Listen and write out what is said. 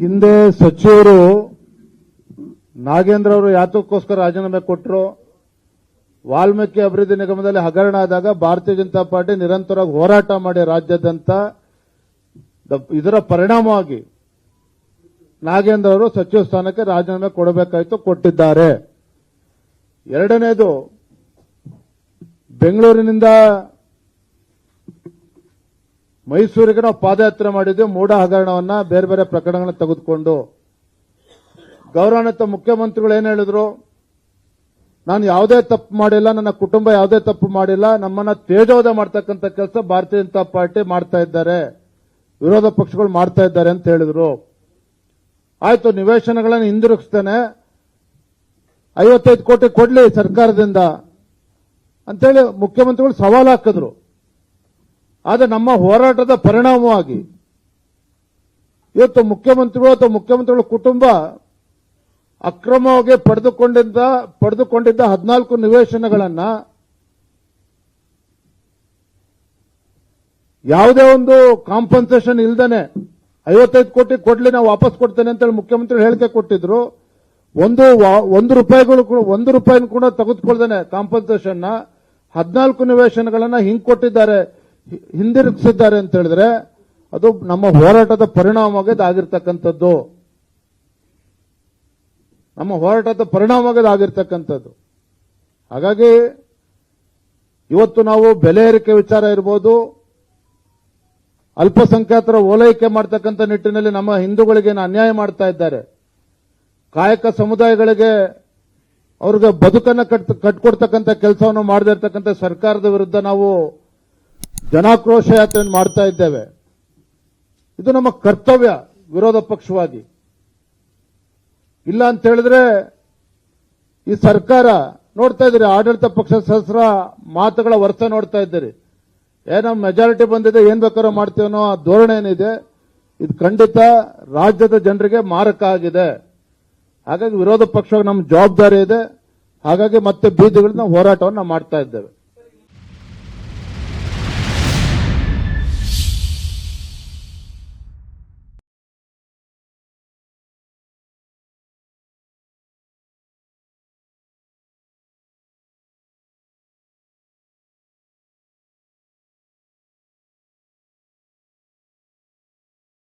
ಹಿಂದೆ ಸಚಿವರು ನಾಗೇಂದ್ರ ಅವರು ಯಾತಕ್ಕೋಸ್ಕರ ರಾಜೀನಾಮೆ ಕೊಟ್ಟರು ವಾಲ್ಮೀಕಿ ಅಭಿವೃದ್ಧಿ ನಿಗಮದಲ್ಲಿ ಹಗರಣ ಆದಾಗ ಭಾರತೀಯ ಜನತಾ ಪಾರ್ಟಿ ನಿರಂತರವಾಗಿ ಹೋರಾಟ ಮಾಡಿ ರಾಜ್ಯಾದ್ಯಂತ ಇದರ ಪರಿಣಾಮವಾಗಿ ನಾಗೇಂದ್ರ ಅವರು ಸಚಿವ ಸ್ಥಾನಕ್ಕೆ ರಾಜೀನಾಮೆ ಕೊಡಬೇಕಾಯಿತು, ಕೊಟ್ಟಿದ್ದಾರೆ. ಎರಡನೇದು, ಬೆಂಗಳೂರಿನಿಂದ ಮೈಸೂರಿಗೆ ನಾವು ಪಾದಯಾತ್ರೆ ಮಾಡಿದ್ವಿ. ಮೂಡ ಹಗರಣವನ್ನ ಬೇರೆ ಬೇರೆ ಪ್ರಕರಣಗಳನ್ನ ತೆಗೆದುಕೊಂಡು. ಗೌರವಾನ್ವಿತ ಮುಖ್ಯಮಂತ್ರಿಗಳು ಏನ್ ಹೇಳಿದ್ರು? ನಾನು ಯಾವುದೇ ತಪ್ಪು ಮಾಡಿಲ್ಲ, ನನ್ನ ಕುಟುಂಬ ಯಾವುದೇ ತಪ್ಪು ಮಾಡಿಲ್ಲ, ನಮ್ಮನ್ನ ತೇಜೋದ ಮಾಡ್ತಕ್ಕಂಥ ಕೆಲಸ ಭಾರತೀಯ ಜನತಾ ಪಾರ್ಟಿ ಮಾಡ್ತಾ ಇದ್ದಾರೆ. ವಿರೋಧ ಪಕ್ಷಗಳು ಮಾಡ್ತಾ ಇದ್ದಾರೆ ಅಂತ ಹೇಳಿದ್ರು. ಆಯ್ತು, ನಿವೇಶನಗಳನ್ನು ಹಿಂದಿರುಗಿಸ್ತೇನೆ. ಐವತ್ತೈದು ಕೋಟಿ ಕೊಡ್ಲಿ ಸರ್ಕಾರದಿಂದ. ಅಂತೇಳಿ ಮುಖ್ಯಮಂತ್ರಿಗಳು ಸವಾಲು ಹಾಕಿದ್ರು. ಆದರೆ ನಮ್ಮ ಹೋರಾಟದ ಪರಿಣಾಮವಾಗಿ ಇವತ್ತು ಮುಖ್ಯಮಂತ್ರಿಗಳು ಅಥವಾ ಮುಖ್ಯಮಂತ್ರಿಗಳ ಕುಟುಂಬ ಅಕ್ರಮವಾಗಿ ಪಡೆದುಕೊಂಡಿದ್ದ ಪಡೆದುಕೊಂಡಿದ್ದ ಹದಿನಾಲ್ಕು ನಿವೇಶನಗಳನ್ನ ಯಾವುದೇ ಒಂದು ಕಾಂಪನ್ಸೇಷನ್ ಇಲ್ದೇನೆ ಐವತ್ತೈದು ಕೋಟಿ ಕೊಡ್ಲಿ ನಾವು ವಾಪಸ್ ಕೊಡ್ತೇನೆ ಅಂತೇಳಿ ಮುಖ್ಯಮಂತ್ರಿ ಹೇಳಿಕೆ ಕೊಟ್ಟಿದ್ರು. ಒಂದು ಒಂದು ರೂಪಾಯಿಗಳು ಒಂದು ರೂಪಾಯಿನ ಕೂಡ ತೆಗೆದುಕೊಳ್ದೇನೆ ಕಾಂಪನ್ಸೇಷನ್ನ. ಹದಿನಾಲ್ಕು ನಿವೇಶನಗಳನ್ನ ಹಿಂಗ್ ಕೊಟ್ಟಿದ್ದಾರೆ. ಹಿಂದಿರುಗಿಸಿದ್ದಾರೆ ಅಂತ ಹೇಳಿದ್ರೆ ಅದು ನಮ್ಮ ಹೋರಾಟದ ಪರಿಣಾಮವಾಗಿ ಆಗಿರ್ತಕ್ಕಂಥದ್ದು ನಮ್ಮ ಹೋರಾಟದ ಪರಿಣಾಮವಾಗಿ ಆಗಿರ್ತಕ್ಕಂಥದ್ದು ಹಾಗಾಗಿ ಇವತ್ತು ನಾವು ಬೆಲೆ ಏರಿಕೆ ವಿಚಾರ ಇರ್ಬೋದು, ಅಲ್ಪಸಂಖ್ಯಾತರ ಓಲೈಕೆ ಮಾಡ್ತಕ್ಕಂಥ ನಿಟ್ಟಿನಲ್ಲಿ ನಮ್ಮ ಹಿಂದೂಗಳಿಗೆ ಅನ್ಯಾಯ ಮಾಡ್ತಾ ಇದ್ದಾರೆ. ಕಾಯಕ ಸಮುದಾಯಗಳಿಗೆ ಅವ್ರಿಗೆ ಬದುಕನ್ನ ಕಟ್ ಕಟ್ಕೊಡ್ತಕ್ಕಂಥ ಕೆಲಸವನ್ನು ಮಾಡದೇ ಸರ್ಕಾರದ ವಿರುದ್ಧ ನಾವು ಜನಾಕ್ರೋಶ ಯಾತ್ರೆಯನ್ನು ಮಾಡ್ತಾ ಇದ್ದೇವೆ. ಇದು ನಮ್ಮ ಕರ್ತವ್ಯ ವಿರೋಧ ಪಕ್ಷವಾಗಿ. ಇಲ್ಲ ಅಂತ ಹೇಳಿದ್ರೆ ಈ ಸರ್ಕಾರ ನೋಡ್ತಾ ಇದ್ದೀರಿ, ಆಡಳಿತ ಪಕ್ಷದ ಸದಸ್ಯರ ಮಾತುಗಳ ವರ್ಷ ನೋಡ್ತಾ ಇದ್ದೀರಿ. ಏನೋ ಮೆಜಾರಿಟಿ ಬಂದಿದೆ, ಏನ್ ಬೇಕಾದ್ರೂ ಮಾಡ್ತೀವನೋ ಆ ಧೋರಣೆ ಏನಿದೆ, ಇದು ಖಂಡಿತ ರಾಜ್ಯದ ಜನರಿಗೆ ಮಾರಕ ಆಗಿದೆ. ಹಾಗಾಗಿ ವಿರೋಧ ಪಕ್ಷವಾಗಿ ನಮ್ಮ ಜವಾಬ್ದಾರಿ ಇದೆ. ಹಾಗಾಗಿ ಮತ್ತೆ ಬೀದಿಗಳನ್ನ ಹೋರಾಟವನ್ನು ಮಾಡ್ತಾ ಇದ್ದೇವೆ.